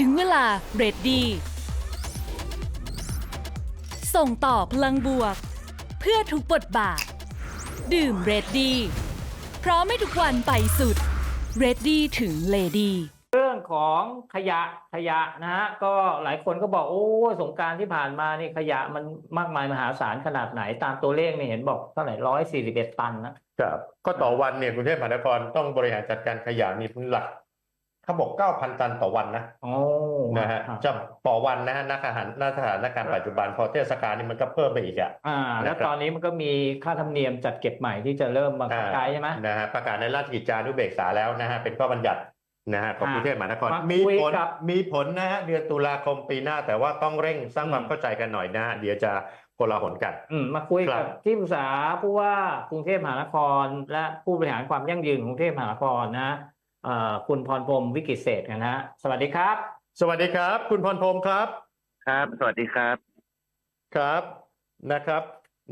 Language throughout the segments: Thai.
ถึงเวลาเรดดีส่งต่อพลังบวก เพื่อทุกบทบาท ดื่มเรดดีพร้อมให้ทุกวันไปสุดเรดดีถึงเลดีเรื่องของขยะขยะนะฮะก็หลายคนก็บอก โอ้สงกรารที่ผ่านมานี่ขยะมันมากมายมหาศาลขนาดไหนตามตัวเลขนี่เห็นบอกเท่าไหร่ร้อยสี่สิบเอ็ดตันนะครับก็ต่อวันเนี่ยกรุงเทพมหานครต้องบริหารจัดการขยะมีหลัก เขาบอก 9,000 ตันต่อวันนะโอ้นะฮะครับจะต่อวันนะฮะนักอาหารนักสถานการณ์ปัจจุบันพอเทศกาลนี่มันก็เพิ่มไปอีกอะอ่า แล้วนะครับตอนนี้มันก็มีค่าธรรมเนียมจัดเก็บใหม่ที่จะเริ่มบังคับใช้ใช่ไหมนะฮะประกาศในราชกิจจานุเบกษาแล้วนะฮะเป็นข้อบัญญัตินะฮะของอ่ากรุงเทพมหานครมามีคุยผลกับมีผลนะฮะเดือนตุลาคมปีหน้า แต่ว่าต้องเร่งสร้างความเข้าใจกันหน่อยนะฮะเดี๋ยวจะโกลาหลกันอืมมาคุยครักับบที่ปรึกษาผู้ว่ากรุงเทพมหานคร และผู้บริหารความยั่งยืนของกรุงเทพมหานครนะเอ่อ คุณพรพรหมวิกิตเศรษฐ์กันนะฮะสวัสดีครับ สวัสดีครับ คุณพรพรหมครับครับ สวัสดีครับครับนะครับ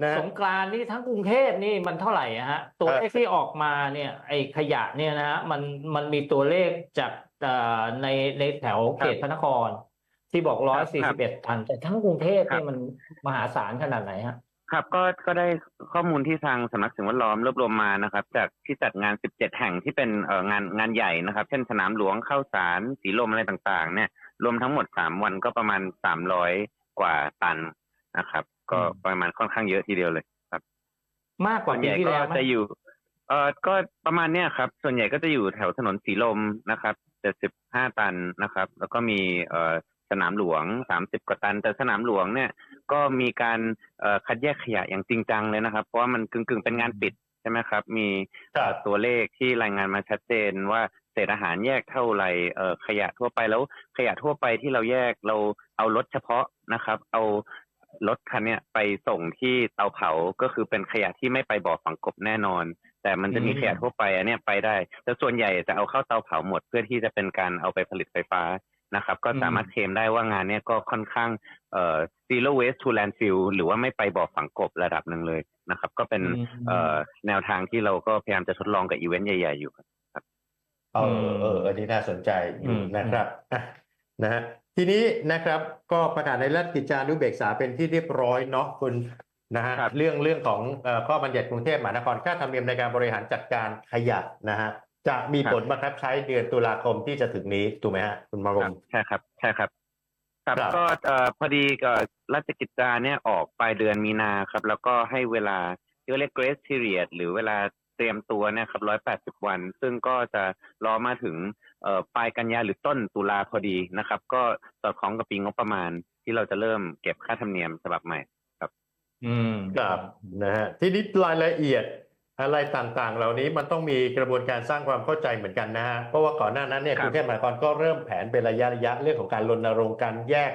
นะสงกรานต์นี่ทั้งกรุงเทพนี่มันเท่าไหร่อะฮะตัวเอ่อเลขที่ออกมาเนี่ยไอ้ขยะเนี่ยนะฮะมันมันมีตัวเลขจากเอ่อในในแถวเขตพระนคร ที่บอกร้อยสี่สิบเอ็ดตัน แต่ทั้งกรุงเทพครันี่บมันมหาศาลขนาดไหนฮะ ครับก็ก็ได้ข้อมูลที่ทางสำนักสิ่งแวดล้อมรวบรวมมานะครับ จากที่จัดงาน 17 แห่งที่เป็นเอ่องานงานใหญ่นะครับ เช่นสนามหลวงเข้าสารสีลมอะไรต่างๆ เนี่ย รวมทั้งหมด 3 วันก็ประมาณ 300 กว่าตันนะครับ ก็อืมประมาณค่อนข้างเยอะทีเดียวเลยมากกว่าส่วนปีใหญ่ที่ก็แล้วไหมจะอยู่เอ่อก็ประมาณเนี้ยครับ ส่วนใหญ่ก็จะอยู่แถวถนนสีลมนะครับ75ตันนะครับ แล้วก็มีเอ่อสนามหลวง 30 กว่าตัน แต่สนามหลวงเนี่ย ก็มีการเอ่อคัดแยกขยะอย่างจริงจังเลยนะครับ เพราะว่ามันกึ่งๆเป็นงานปิดใช่ไหมครับ มีครับเอ่อตัวเลขที่รายงานมาชัดเจนว่าเศษอาหารแยกเท่าไหร่เอ่อขยะทั่วไปแล้วขยะทั่วไปที่เราแยกเราเอารถเฉพาะนะครับ เอารถคันเนี้ยไปส่งที่เตาเผาก็คือเป็นขยะที่ไม่ไปบ่อฝังกบแน่นอน แต่มันจะมีอืมขยะทั่วไปอันเนี้ยไปได้แต่ส่วนใหญ่จะเอาเข้าเตาเผาหมดเพื่อที่จะเป็นการเอาไปผลิตไฟฟ้า นะครับ ก็สามารถเคลมได้ว่างานเนี้ยก็ค่อนข้างเอ่อ zero waste to landfill หรือว่าไม่ไปบ่อฝังกบระดับหนึ่งเลยนะครับ ก็เป็นอืมเอ่อแนวทางที่เราก็พยายามจะทดลองกับอีเวนต์ใหญ่ๆอยู่ครับเออเอออันนี้น่าสนใจอยู่อืมนะครับอะนะฮะทีนี้นะครับก็ประกาศในราชกิจจานุเบกษาเป็นที่เรียบร้อยเนาะคุณนะฮะครับเรื่องเรื่องของเอ่อข้อบัญญัติกรุงเทพมหานครค่าธรรมเนียมในการบริหารจัดการขยะนะฮะ จะมีผลบังคับใช้เดือนตุลาคมที่จะถึงนี้ถูกไหมฮะคุณมารครัมบใช่ครับใช่ครับครับครับก็เอ่อพอดีกับราชกิจจาเนี่ยออกปลายเดือนมีนาครับ แล้วก็ให้เวลาที่เรียก grace period หรือเวลาเตรียมตัวเนี่ยครับร้อยแปดสิบวัน ซึ่งก็จะรอมาถึงเอ่อปลายกันยาหรือต้นตุลาพอดีนะครับ ก็สอดคล้องกับปีงบประมาณที่เราจะเริ่มเก็บค่าธรรมเนียมฉบับใหม่อืมครับนะฮะทีนี้รายละเอียด อะไรต่างๆ เหล่านี้มันต้องมีกระบวนการสร้างความเข้าใจเหมือนกันนะฮะเพราะว่าก่อนหน้านั้นเนี่ยครักบรุงเทพมหานครก็เริ่มแผนเป็นระยะระยะเรื่องของการรณรงค์การแยก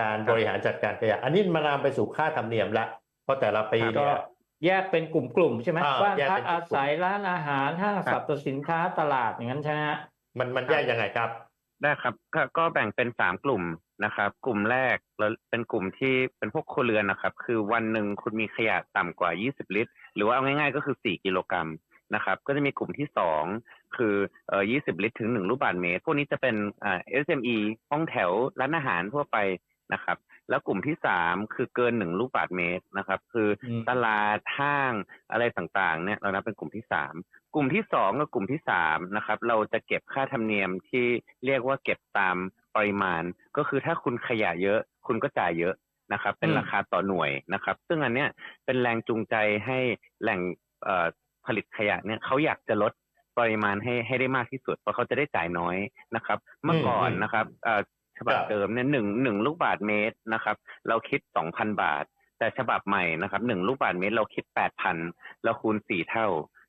การครับบริหารจัดการขยะอันนี้มานำไปสู่ค่าธรรมเนียมละเพราะแต่ละปีก็เนี่ยแยกเป็นกลุ่มๆใช่ไหมอ่าบ้านแยกพัเป็กนกลุ่มอาศัยร้านอาหารห้างสรรพสินค้าตลาดอย่างนั้นใช่ไหมฮะมันมันแยกยังไงครับ ได้ครับก็ก็แบ่งเป็นสามกลุ่มนะครับ กลุ่มแรกเราเป็นกลุ่มที่เป็นพวกครัวเรือนนะครับ คือวันหนึ่งคุณมีขยะต่ำกว่า 20 ลิตร หรือว่าเอาง่าย ๆ ก็คือ 4 กิโลกรัมนะครับ ก็จะมีกลุ่มที่สองคือเอ่อ20 ลิตร ถึง 1 ลูกบาศก์เมตร พวกนี้จะเป็นอ่า SME ห้องแถวร้านอาหารทั่วไปนะครับ แล้วกลุ่มที่สามคือเกิน1ลูกบาศก์เมตรนะครับ คืออมตลาดห้างอะไรต่างๆ เนี่ยเรานับเป็นกลุ่มที่สามกลุ่มที่สองกับกลุ่มที่สามนะครับ เราจะเก็บค่าธรรมเนียมที่เรียกว่าเก็บตามปริมาณ ก็คือถ้าคุณขยะเยอะ คุณก็จ่ายเยอะนะครับ เป็นอืมราคาต่อหน่วยนะครับ ซึ่งอันเนี้ยเป็นแรงจูงใจให้แหล่งเอ่อผลิตขยะเนี่ยเขาอยากจะลดปริมาณให้ให้ได้มากที่สุดเพราะเขาจะได้จ่ายน้อยนะครับ เมื่อก่อนอืมนะครับเอ่อ ฉบับครับเดิมเนี่ยหนึ่งหนึ่งลูกบาทเมตรนะครับ เราคิดสองพันบาท แต่ฉบับใหม่นะครับหนึ่งลูกบาทเมตรเราคิดแปดพันเราคูณสี่เท่า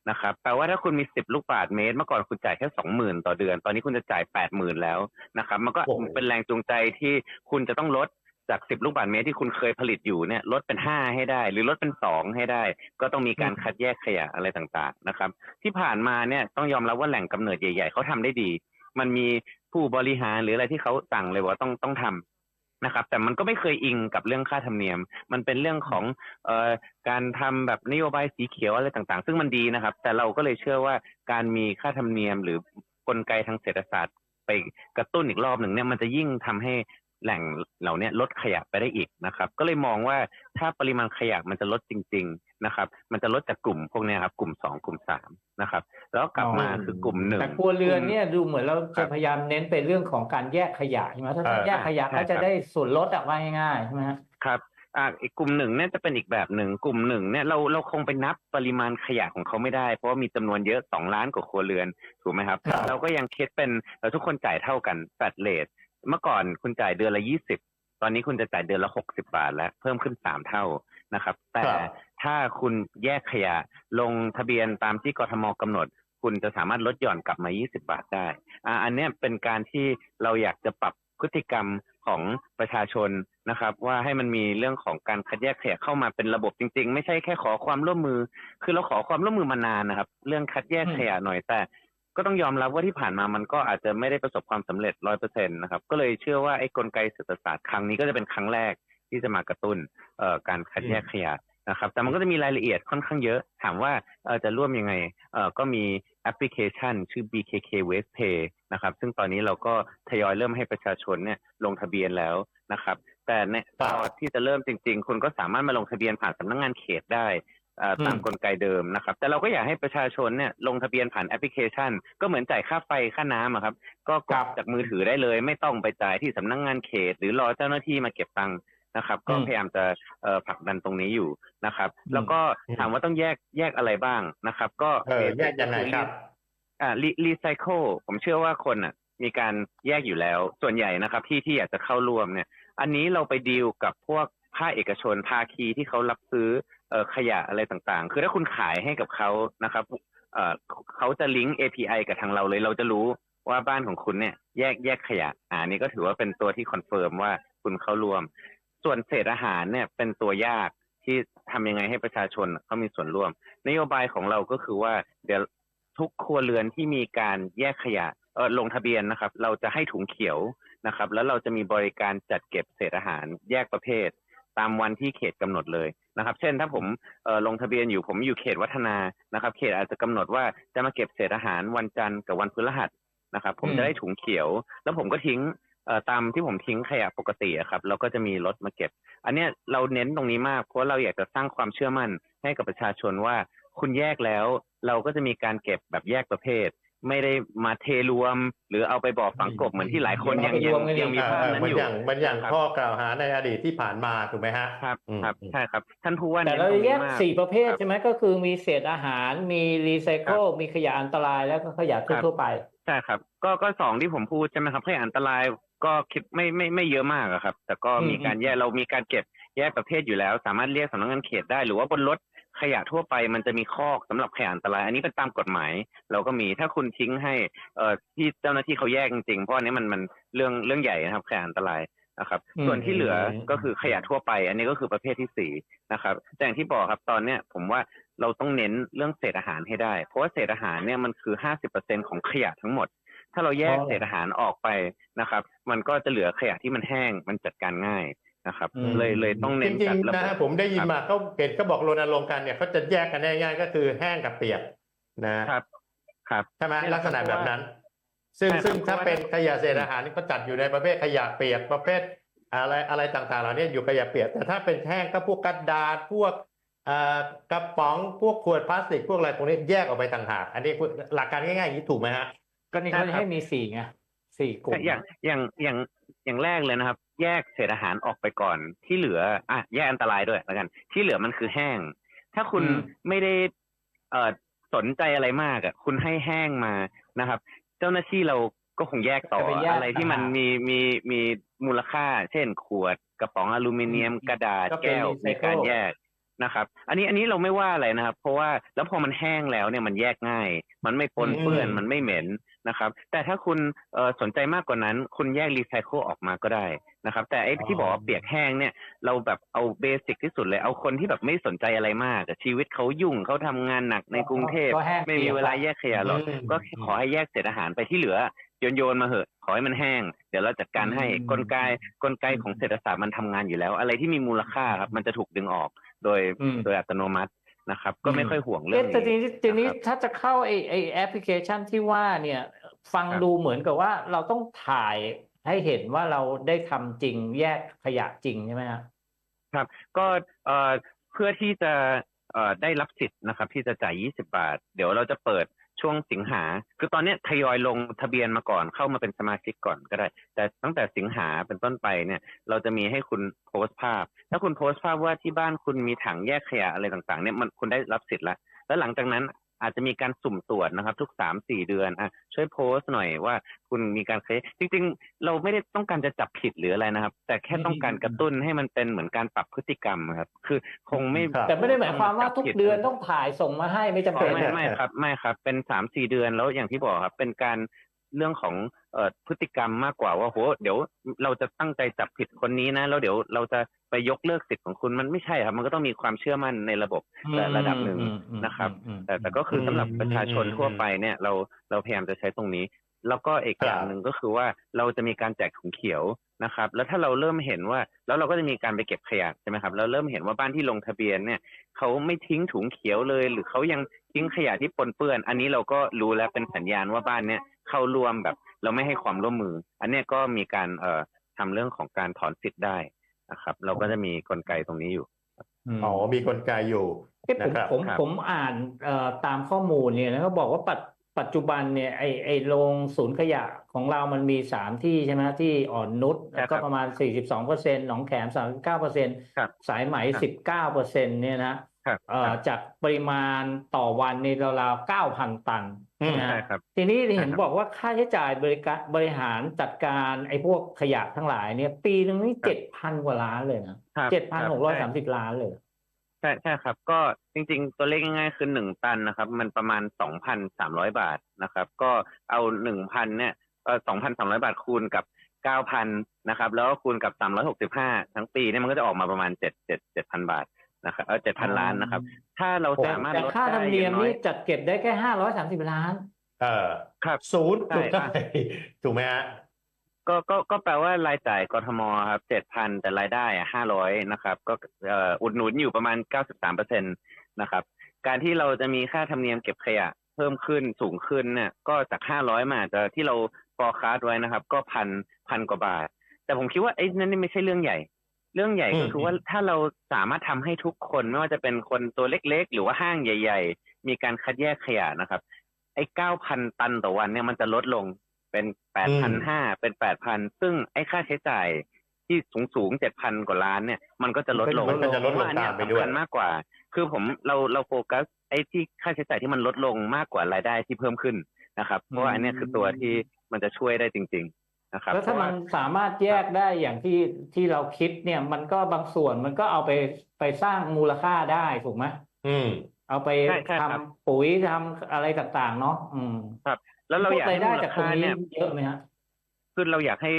นะครับแปลว่าถ้าคุณมีสิบลูกบาทเมตร เมื่อก่อนคุณจ่ายแค่สองหมื่นต่อเดือน ตอนนี้คุณจะจ่ายแปดหมื่นแล้วนะครับ มันก็โอ้โหเป็นแรงจูงใจที่คุณจะต้องลดจากสิบลูกบาทเมตรที่คุณเคยผลิตอยู่เนี่ยลดเป็นห้าให้ได้ หรือลดเป็นสองให้ได้ ก็ต้องมีการคัดแยกขยะอะไรต่างๆนะครับ ที่ผ่านมาเนี่ยต้องยอมรับว่าแหล่งกำเนิดใหญ่ ๆเขาทำได้ดี มันมีผู้บริหารหรืออะไรที่เขาสั่งเลยว่าต้องต้องทำนะครับ แต่มันก็ไม่เคยอิงกับเรื่องค่าธรรมเนียม มันเป็นเรื่องของเอ่อการทำแบบนโยบายสีเขียวอะไรต่างๆ ซึ่งมันดีนะครับ แต่เราก็เลยเชื่อว่าการมีค่าธรรมเนียมหรือกลไกทางเศรษฐศาสตร์ไปกระตุ้นอีกรอบหนึ่งเนี่ยมันจะยิ่งทำให้ แหล่งเหล่าเนี้ยลดขยะไปได้อีกนะครับ ก็เลยมองว่าถ้าปริมาณขยะมันจะลดจริง ๆนะครับ มันจะลดจากกลุ่มพวกเนี้ยครับ กลุ่มสองกลุ่มสามนะครับ แล้วกลับมาอ๋อคือกลุ่มหนึ่งแต่ครัวเรือนเนี่ยดูเหมือนเราครัจะบพยายามเน้นไปเรื่องของการแยกขยะใช่ไหมถ้าเออแยกขยะใช่ก็จะครับได้ส่วนลดอะว่าง่ายๆใช่ไหมฮะครับอ่าอีกกลุ่มหนึ่งเนี่ยจะเป็นอีกแบบหนึ่งกลุ่มหนึ่งเนี่ยเราเราคงไปนับปริมาณขยะของเขาไม่ได้ เพราะว่ามีจำนวนเยอะสองล้านกว่าครัวเรือนถูกไหมครับครับ เราก็ยังคิดเป็นเราทุกคนจ่ายเท่ากันแฟดเลท เมื่อก่อนคุณจ่ายเดือนละยี่สิบตอนนี้คุณจะจ่ายเดือนละหกสิบาท แล้วเพิ่มขึ้นสามเท่านะครับ แต่ครับถ้าคุณแยกขยะลงทะเบียนตามที่กทมกำหนด คุณจะสามารถลดหย่อนกลับมา 20 บาทได้อ่าอันเนี้ยเป็นการที่เราอยากจะปรับพฤติกรรมของประชาชนนะครับ ว่าให้มันมีเรื่องของการคัดแยกขยะเข้ามาเป็นระบบจริง ๆ ไม่ใช่แค่ขอความร่วมมือ คือเราขอความร่วมมือมานานนะครับ เรื่องคัดแยกอืมขยะหน่อยแต่ ก็ต้องยอมรับว่าที่ผ่านมามันก็อาจจะไม่ได้ประสบความสำเร็จร้อยเปอร์เซ็นต์นะครับ ก็เลยเชื่อว่าไอ้กลไกเศรษฐศาสตร์ครั้งนี้ก็จะเป็นครั้งแรกที่จะมากระตุ้นเอ่อการคัดแยกขยะนะครับ แต่มันก็จะมีรายละเอียดค่อนข้างเยอะ ถามว่าเออจะร่วมยังไงเออก็มีแอปพลิเคชัน ชื่อ BKK Waste Pay นะครับ ซึ่งตอนนี้เราก็ทยอยเริ่มให้ประชาชนเนี่ยลงทะเบียนแล้วนะครับ แต่ในตอนที่จะเริ่มจริง ๆ คุณก็สามารถมาลงทะเบียนผ่านสำนักงานเขตได้ ตามอืมกลไกเดิมนะครับ แต่เราก็อยากให้ประชาชนเนี่ยลงทะเบียนผ่านแอปพลิเคชัน ก็เหมือนจ่ายค่าไฟค่าน้ำอะครับ ก็กครัดบจากมือถือได้เลย ไม่ต้องไปจ่ายที่สำนักงานเขต หรือรอเจ้าหน้าที่มาเก็บตังค์นะครับ ก็อืมพยายามจะเอ่อผลักดันตรงนี้อยู่นะครับอืมแล้วก็ถามว่าต้องแยกแยกอะไรบ้างนะครับ ก็เออแยกยังไงครับอ่ารีรีไซเคิลผมเชื่อว่าคนอะมีการแยกอยู่แล้วส่วนใหญ่นะครับ ที่ที่อยากจะเข้าร่วมเนี่ย อันนี้เราไปดีลกับพวกภาคเอกชนภาคีที่เขารับซื้อเอ่อ ขยะอะไรต่างๆ คือถ้าคุณขายให้กับเขานะครับเอเขาจะลิงก์ API กับทางเราเลย เราจะรู้ว่าบ้านของคุณเนี่ย แยกแยกขยะอ่านนี้ก็ถือว่าเป็นตัวที่คอนเฟิร์มว่าคุณเข้าร่วม ส่วนเศษอาหารเนี่ยเป็นตัวยากที่ทำยังไงให้ประชาชนเขามีส่วนร่วม นโยบายของเราก็คือว่าเดี๋ยวทุกครัวเรือนที่มีการแยกขยะเออลงทะเบียนนะครับ เราจะให้ถุงเขียวนะครับ แล้วเราจะมีบริการจัดเก็บเศษอาหารแยกประเภท ตามวันที่เขตกำหนดเลยนะครับ เช่นถ้าผมเอ่อลงทะเบียนอยู่ผมอยู่เขตวัฒนานะครับ เขตอาจจะกำหนดว่าจะมาเก็บเศษอาหารวันจันทร์กับวันพฤหัสนะครับ ผมอืมจะได้ถุงเขียว แล้วผมก็ทิ้งเอ่อตามที่ผมทิ้งขยะปกติอะครับเราก็จะมีรถมาเก็บ อันเนี้ยเราเน้นตรงนี้มากเพราะว่าเราอยากจะสร้างความเชื่อมั่นให้กับประชาชนว่าคุณแยกแล้ว เราก็จะมีการเก็บแบบแยกประเภท ไม่ได้มาเทรวม หรือเอาไปบอกฝังกบเหมือนที่หลายคนยังเอาไปรยังวมกันอีกยังมีภาพเออนั้นมันอยู่อย่างมันอย่างครับข้อกล่าวหาในอดีตที่ผ่านมาถูกไหมฮะครับอืมครับอืมใช่ครับ ท่านผู้ว่าแต่น้นเราตรงแยนี้กมากสี่ประเภทครับใช่ไหมก็คือมีเศษอาหารมีรีไซเคิลมีขยะอันตรายแล้วก็ขยะครับทั่วๆไปใช่ครับ ก็ก็สองที่ผมพูดใช่ไหมครับขยะอันตรายก็คิดไม่ไม่ไม่เยอะมากอะครับ แต่ก็อืมมีการแยกเรามีการเก็บแยกประเภทอยู่แล้ว สามารถเรียกสำนักงานเขตได้ หรือว่าบนรถ ขยะทั่วไปมันจะมีคอกสำหรับขยะอันตราย อันนี้เป็นตามกฎหมาย เราก็มีถ้าคุณทิ้งให้เอ่อที่เจ้าหน้าที่เขาแยกจริงๆเพราะอันนี้มันมันเรื่องเรื่องใหญ่นะครับขยะอันตรายนะครับอืมส่วนที่เหลือก็คือขยะทั่วไป อันนี้ก็คือประเภทที่สี่นะครับแต่อย่างที่บอกครับตอนเนี้ยผมว่าเราต้องเน้นเรื่องเศษอาหารให้ได้ เพราะว่าเศษอาหารเนี่ยมันคือห้าสิบเปอร์เซ็นของขยะทั้งหมด ถ้าเราแยกอ๋อเศษอาหารออกไปนะครับ มันก็จะเหลือขยะที่มันแห้งมันจัดการง่าย นะครับอืมเลยเลยต้องจเน้นริจังดระๆบนะบฮะผมได้ยินครับมาเขาเห็นเขาบอกรณรงค์กันเนี่ยเขาจะแยกกันได้ง่ายก็คือแห้งกับเปียกนะครับครับใช่ไหมนี่แหลัละกษณะครับแบบนั้น ซึ่งใช่ครับซึ่งถ้าเพราะว่าเป็นขยะเศษอาหารนี่ก็จัดอยู่ในประเภทขยะเปียกประเภทอะไรอะไรต่างๆเหล่านี้อยู่ขยะเปียก แต่ถ้าเป็นแห้งก็พวกกระดาษพวกเอ่อกระป๋องพวกขวดพลาสติกพวกอะไรพวกนี้แยกออกไปต่างหาก อันนี้หลักการง่ายๆอย่างนี้ถูกไหมฮะก็นี่เขาจะให้มีสี่ไงสี่กลุ่มอย่างอย่างอย่างอย่างแรกเลยนะครับ แยกเศษอาหารออกไปก่อนที่เหลืออะแยกอันตรายด้วยแล้วกัน ที่เหลือมันคือแห้ง ถ้าคุณอืมไม่ได้เอ่อสนใจอะไรมากอะคุณให้แห้งมานะครับ เจ้าหน้าที่เราก็คงแยกต่อจะไปแยกอะไรที่มันต่างหากมีมีมีมูลค่า เช่น ขวดกระป๋องอลูมิเนียมอืมกระดาษก็เป็นแก้ว recycle มีการแยก นะครับ อันนี้อันนี้เราไม่ว่าอะไรนะครับ เพราะว่าแล้วพอมันแห้งแล้วเนี่ยมันแยกง่าย มันไม่ปนเปื้อนอืมมันไม่เหม็นนะครับ แต่ถ้าคุณเอ่อสนใจมากกว่านั้น คุณแยกรีไซเคิลออกมาก็ได้นะครับ แต่ไอ้ที่บอกว่าเปียกแห้งเนี่ย เราแบบเอาเบสิกที่สุดเลย เอาคนที่แบบไม่สนใจอะไรมากอะชีวิตเขายุ่งเขาทำงานหนักในกรุงเทพก็แห้งไม่มีเวลาแยกขยะหรอกอืมก็ขอให้แยกเศษอาหารไปที่เหลือโยนโยนมาเหอะ ขอให้มันแห้ง เดี๋ยวเราจัดการให้อืมกลไกกลไกของเศรษฐศาสตร์มันทำงานอยู่แล้ว อะไรที่มีมูลค่าครับมันจะถูกดึงออก โดยอืมโดยอัตโนมัตินะครับ ก็ไม่ค่อยห่วงเรื่อเอ๊ะงแต่ทีนี้นี้ทีนี้นะครับถ้าจะเข้าไอไอแอปพลิเคชันที่ว่าเนี่ยฟังครับดูเหมือนกับว่าเราต้องถ่ายให้เห็นว่าเราได้ทำจริงแยกขยะจริงใช่ไหมฮะครับ ก็เอ่อเพื่อที่จะเอ่อได้รับสิทธิ์นะครับ ที่จะจ่าย 20 บาท เดี๋ยวเราจะเปิด ช่วงสิงหา คือตอนนี้ทยอยลงทะเบียนมาก่อนเข้ามาเป็นสมาชิกก่อนก็ได้ แต่ตั้งแต่สิงหาเป็นต้นไปเนี่ย เราจะมีให้คุณโพสต์ภาพ ถ้าคุณโพสต์ภาพว่าที่บ้านคุณมีถังแยกขยะอะไรต่างๆเนี่ยมันคุณได้รับสิทธิ์แล้วแล้วหลังจากนั้น อาจจะมีการสุ่มตรวจนะครับ ทุกสามสี่เดือนอะช่วยโพสต์หน่อยว่า คุณมีการเคยจริง ๆ เราไม่ได้ต้องการจะจับผิดหรืออะไรนะครับ แต่แค่ต้องการกระตุ้นให้มันเป็นเหมือนการปรับพฤติกรรมครับ คือคงไม่ครับแต่ไม่ได้หมายความว่าทุกเดือนต้องถ่ายส่งมาให้ไม่จำอ๋เป็อนไม่ไม่ครับ ไม่ครับ เป็นสามสี่เดือนแล้วอย่างที่บอกครับ เป็นการเรื่องของ เอ่อพฤติกรรมมากกว่าว่าโหเดี๋ยวเราจะตั้งใจจับผิดคนนี้นะแล้วเดี๋ยวเราจะไปยกเลิกสิทธิ์ของคุณมันไม่ใช่ครับ มันก็ต้องมีความเชื่อมั่นในระบบแต่ระดับหนึ่งอืมอืมนะครับอืมแต่แต่ก็คือสำหรับอืมประชาชนอืมทั่วไปเนี่ยเราเราพยายามจะใช้ตรงนี้ แล้วก็อีกครับอย่างหนึ่งก็คือว่าเราจะมีการแจกถุงเขียวนะครับ แล้วถ้าเราเริ่มเห็นว่าแล้วเราก็จะมีการไปเก็บขยะใช่ไหมครับแล้วเริ่มเห็นว่าบ้านที่ลงทะเบียนเนี่ยเขาไม่ทิ้งถุงเขียวเลย หรือเขายังทิ้งขยะที่ปนเปื้อน อันนี้เราก็รู้แล้วเป็นสัญญาณว่าบ้านเนี่ย เข้าร่วมแบบเราไม่ให้ความร่วมมือ อันเนี้ยก็มีการเอ่อทำเรื่องของการถอนสิทธิ์ได้นะครับ เราก็จะมีกลไกตรงนี้อยู่อืมอ๋อมีกลไกอยู่เอ๊ะผมนะครับผมครับผมอ่านเอ่อตามข้อมูลเนี่ยนะเขาบอกว่าปัจปัจจุบันเนี่ยไอไอโรงศูนย์ขยะของเรามันมีสามที่ใช่ไหมที่อ่อนนุชแล้วก็ประมาณสี่สิบสองเปอร์เซ็นต์หนองแขมสามสิบเก้าเปอร์เซ็นต์ครับสายไหมครับสิบเก้าเปอร์เซ็นต์เนี่ยนะ ครับเอ่อครับจากปริมาณต่อวันในราวๆเก้าพันตันอืมนะใช่ฮะครับทีนี้เห็นครับบอกว่าค่าใช้จ่ายบริการบริหารจัดการไอ้พวกขยะทั้งหลายเนี่ย ปีหนึ่งนี่เจ็ดพันกว่าล้านเลยนะครับเจ็ดพันหกร้อยใช่สามสิบล้านเลย ใช่ใช่ครับ ก็จริง ๆ ตัวเลขง่ายๆคือหนึ่งตันนะครับ มันประมาณสองพันสามร้อยบาทนะครับ ก็เอาหนึ่งพันเนี่ยเออสองพันสามร้อยบาทคูณกับเก้าพันนะครับ แล้วก็คูณกับสามร้อยหกสิบห้าทั้งปีเนี่ยมันก็จะออกมาประมาณเจ็ดเจ็ดเจ็ดพันบาท นะครับเออเจ็ดพันล้านนะครับ ถ้าเราแต่สามารถแต่ลดค่าธรรมเนียมได้อางนี่อยจัดเก็บได้แค่ห้าร้อยสามสิบล้าน เออครับศูนย์ใช่ถูกไหมถูกไหมฮะก็ก็ก็แปลว่ารายจ่ายกทมครับเจ็ดพันแต่รายได้อะห้าร้อยนะครับ ก็เอ่ออุดหนุนอยู่ประมาณเก้าสิบสามเปอร์เซ็นตนะครับ การที่เราจะมีค่าธรรมเนียมเก็บขยะเพิ่มขึ้นสูงขึ้นเนี่ย ก็จากห้าร้อยมาอาจจะที่เรา forecast ไว้นะครับ ก็พันพันกว่าบาท แต่ผมคิดว่าไอ้นั่นนี่ไม่ใช่เรื่องใหญ่ เรื่องใหญ่ก็อืมคือว่าถ้าเราสามารถทำให้ทุกคนไม่ว่าจะเป็นคนตัวเล็กๆ หรือว่าห้างใหญ่ ๆ มีการคัดแยกขยะนะครับ ไอ้เก้าพันตันต่อวันเนี่ยมันจะลดลงเป็นแปดพันห้าเป็นแปดพันซึ่งไอ้ค่าใช้จ่ายที่สูงสูงเจ็ดพันกว่าล้านเนี่ยมันก็จะลดลงมันก็จะลดลงเพราะว่าอันเนี้ยตามไปด้วยสำคัญมากกว่า คือผมเราเราโฟกัสไอ้ที่ค่าใช้จ่ายที่มันลดลงมากกว่ารายได้ที่เพิ่มขึ้นนะครับ เพราะว่าอันเนี้ยคือตัวที่มันจะช่วยได้จริง ๆ นะครับแล้วถ้าเพระมันว่สามารถแยกได้อย่างที่ที่เราคิดเนี่ย มันก็บางส่วนมันก็เอาไปไปสร้างมูลค่าได้ถูกไหมอืม เอาไปใช่ใช่ทำครับปุ๋ยทำอะไรต่างๆ เนาะอืมแล้วเราพวอยากรายให้ได้มูลจากตรงค่านี้เนี่ยเยอะไหมฮะคือเราอยากให้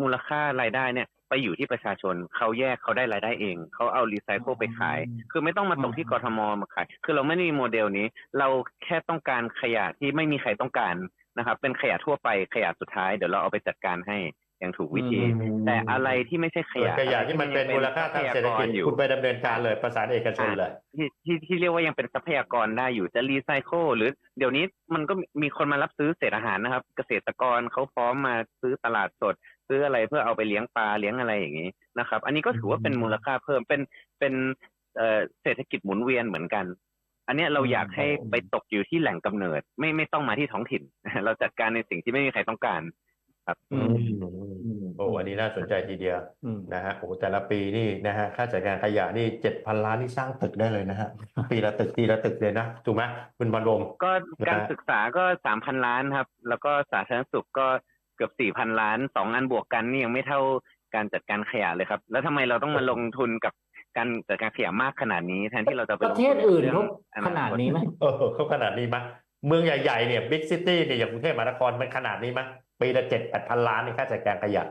มูลค่ารายได้เนี่ย ไปอยู่ที่ประชาชนเขาแยกเขาได้รายได้เอง เขาเอารีไซเคิลไปขายอืมคือไม่ต้องมาตกที่กทมมาขาย คือเราไม่ได้มีโมเดลนี้ เราแค่ต้องการขยะที่ไม่มีใครต้องการ นะครับ เป็นขยะทั่วไปขยะสุดท้ายเดี๋ยวเราเอาไปจัดการให้อย่างถูกวิธีอืมแต่อะไรที่ไม่ใช่ขส่วนยะขยะที่มันเป็นมูลค่าทางเศรษฐกิจอยู่คุณไปดำเนินการเลยประสานเอกชนเลยที่ที่ที่เรียกว่ายังเป็นทรัพยากรได้อยู่จะรีไซเคิลหรือเดี๋ยวนี้มันก็มีคนมารับซื้อเศษอาหารนะครับ เกษตรกรเขาพร้อมมาซื้อตลาดสด ซื้ออะไรเพื่อเอาไปเลี้ยงปลาเลี้ยงอะไรอย่างนี้นะครับ อันนี้ก็ถือว่าเป็นมูลค่าเพิ่มเป็นเป็นเอ่อเศรษฐกิจหมุนเวียนเหมือนกัน อันเนี้ยเราอยากให้ไปตกอยู่ที่แหล่งกำเนิด ไม่ไม่ต้องมาที่ท้องถิ่น เราจัดการในสิ่งที่ไม่มีใครต้องการ ครับอือืมมโอ้อันนี้น่าสนใจทีเดียวอืมนะฮะโอ้แต่ละปีนี่นะฮะค่าจัดการขยะนี่เจ็ดพันล้านนี่สร้างตึกได้เลยนะฮะปีละตึกปีละตึกเลยนะถูกไหมคุณบรรลมก็การนะฮะศึกษาก็สามพันล้านครับ แล้วก็สาธารณสุขก็เกือบสี่พันล้านสองอันบวกกันนี่ยังไม่เท่าการจัดการขยะเลยครับ แล้วทำไมเราต้องมาลงทุนกับ การจัดการขยะมากขนาดนี้ แทนที่เราจะไปประลงเททุศอื่นเรื่เขางขนาดนี้ไหมเออเขาขนาดนี้มั้ยเมืองใหญ่ๆเนี่ยบิ๊กซิตี้เนี่ยอย่างกรุงเทพมหานครมันขนาดนี้มั้ยปีละเจ็ดแปดพันล้านในค่าจัดการขยะ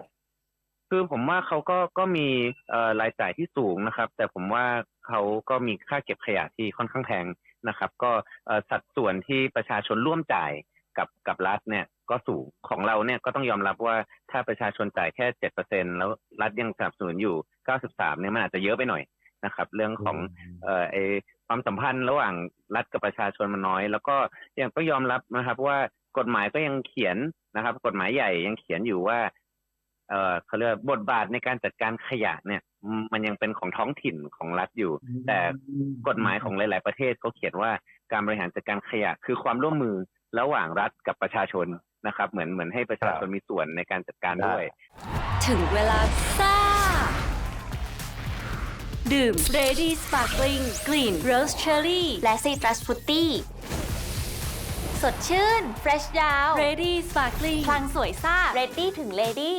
คือผมว่าเขาก็ก็มีเอ่อรายจ่ายที่สูงนะครับ แต่ผมว่าเขาก็มีค่าเก็บขยะที่ค่อนข้างแพงนะครับ ก็เอ่อสัดส่วนที่ประชาชนร่วมจ่าย กับกับรัฐเนี่ยก็สูงของเราเนี่ยก็ต้องยอมรับว่าถ้าประชาชนจ่ายแค่เจ็ดเปอร์เซ็นแล้วรัฐยังสนับสนุนอยู่เก้าสิบสามเนี่ยมันอาจจะเยอะไปหน่อยนะครับ เรื่องของเอ่อไอความสัมพันธ์ระหว่างรัฐกับประชาชนมันน้อย แล้วก็ยังต้องยอมรับนะครับ ว่ากฎหมายก็ยังเขียนนะครับ กฎหมายใหญ่ยังเขียนอยู่ว่า เออเขาเรียกว่าบทบาทในการจัดการขยะเนี่ยอืมมันยังเป็นของท้องถิ่นของรัฐอยู่ แต่กฎหมายของหลาย ๆ ประเทศเขาเขียนว่าการบริหารจัดการขยะคือความร่วมมือ ระหว่างรัฐกับประชาชนนะครับ เหมือนเหมือนให้ประชาชนมีส่วนในการจัดการด้วย ถึงเวลาซ่า ดื่ม Ready Sparkling กลิ่น Rose Cherry และ Citrus Fruity สดชื่น Fresh ยาว Ready Sparkling พลังสวยซ่า Ready ถึง Lady